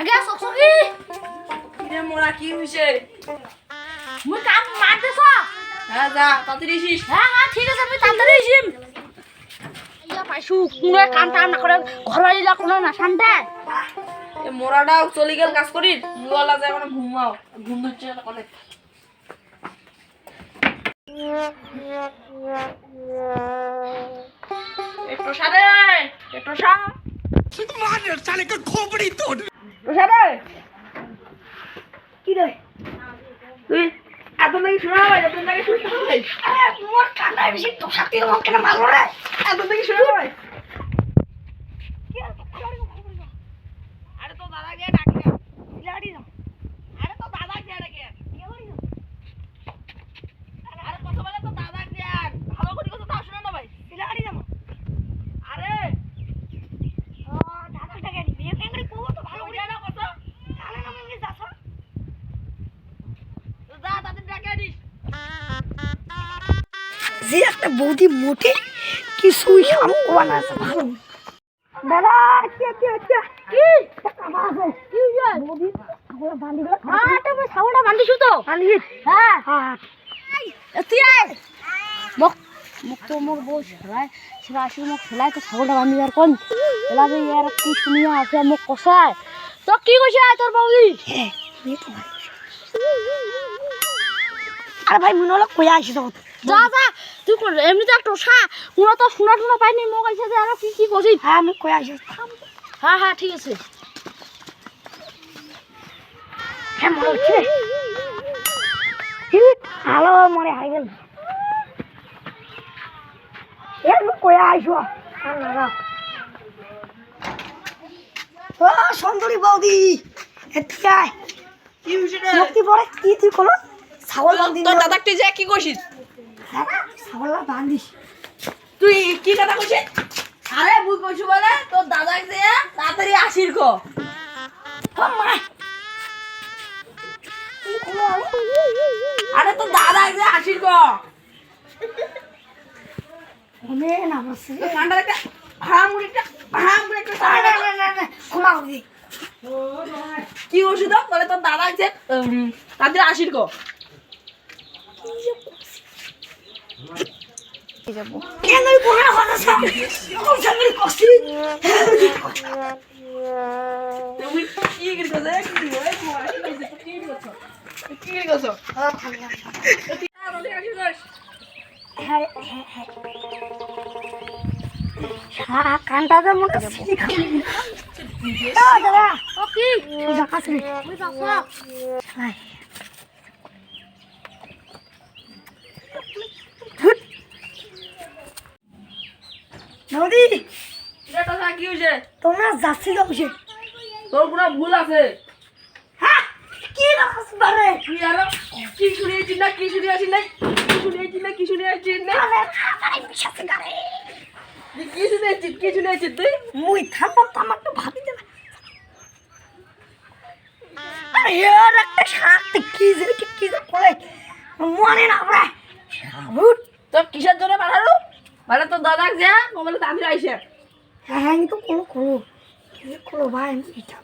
আগে সসকি কিরে মোরা কি হইছে? মুই কাম মারতেছ হ্যাঁ যা তাড়াতাড়ি আসিস। হ্যাঁ হ্যাঁ ঠিক আছে আমি তাড়াতাড়ি আসিম ইয়া পাইছু কোনো কাম টাম না করে ঘর বাড়িলা কোনো না শান্তে। এ মোরাটাও চলে গেল কাজ করি মুওয়ালা যায় মানে ঘুমাও। ঘুম হচ্ছে অনেক একটু সারে একটু সা প্রসাদে কি রে? তুই এত নাকি শোনা হয় এত নাকি শোনা হয় মোর কান্না বেশি তোর সাথে কেন মারলো রে? এত নাকি শোনা ভাই আরে তো দাদা গিয়ে ডাকি না লাড়ি না আরে তো দাদা গিয়ে ডাকে আরে কথা বলে তো দাদা গিয়ে ভালো করে কথা তাও শোনা না ভাই লাড়ি না আরে ও দাদা টাকা নি বিয়ে কেন কো তো ভালো ওই না কথা কানে না মনে যাছ তো যা তাদের ডাকে দিস যে একটা বৌদি মোটে কিছুই সামকবা না ভালো দাদা কি কি বৌদি হ্যাঁ বান্ধিছো তো হ্যাঁ হ্যাঁ তুই আয় মোক মোক তো মোর বউ সেলাই সেলাই আসি মোক সেলাই তো ছাগলটা বান্ধি আর কোন এলা যে ইয়ার কি শুনিয়া আছে মোক কষায় তো কি কইছে তোর বৌদি আরে ভাই মনে হলো কইয়া আসি তো যা যা তুই কোন এমনিতে একটা শা কোনো তো শোনা টুনা পাইনি মোক আইছে যে আরও কি কি কইছিস? হ্যাঁ আমি কইয়া আসি হ্যাঁ হ্যাঁ ঠিক আছে। হ্যাঁ মনে হচ্ছে ভালো মনে হাই গেল। এর কইয়া আইসো ও সুন্দরী বৌদি এদিকে আয় কি কি তুই কোনো ছাগল বান্ধি তোর দাদা তুই যা কি কইছিস ছাগল বান্ধিস তুই কি কথা কইছিস আরে বুই কইছু বলে তোর দাদা যে তাড়াতাড়ি আসির কো। মা। আরে তোর দাদা যে আসির কো। মনে না বসে কান্ডা একটা ভাড়া মুড়িটা ভাড়া মুড়ি একটা না না না না না ক্ষমা করবি কি ওষুধ বলে তোর দাদা যে তাদের আসির কো। কেন ওই কথা সব কোন কষ্ট তুমি কি? কি করছ কি হয় কি? করছ কি করছ হ্যাঁ হ্যাঁ হ্যাঁ। কানটা মোটা দাদা ও কি সোজা কাছে হ্যাঁ নদী এটা কি হইছে তোমরা যাচ্ছি যাচ্ছে তোর পুরো ভুল আছে। হ্যাঁ কি রাখাস বারে? তুই আর? কি শুনিয়েছিস না কি শুনিয়েছিস না কি শুনিয়েছিস না কি শুনিয়েছিস না কি শুনিয়েছিস কি শুনিয়েছিস তুই মুই থাকো তো আমার তো ভাবি দেবে। আরে এর একটা শাক কি যে কি যে করে? মনে না পড়ে। ভূত তোর কিসের জন্য পাঠালো মানে তোর দাদা যে মোবাইলে তাদের আইসে হ্যাঁ আমি তো কোনো করো কি যে করো ভাই আমি এটা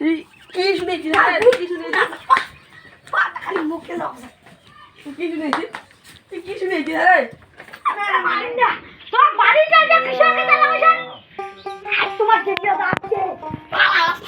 তুই কি শুনেছিস হ্যাঁ তুই কি শুনেছিস পাটা খালি মুখে যাও তুই কি শুনেছিস তুই কি শুনেছিস হ্যাঁ আরে মারিন না তোর বাড়িটা লাগাইছেন আর তোমার যে আছে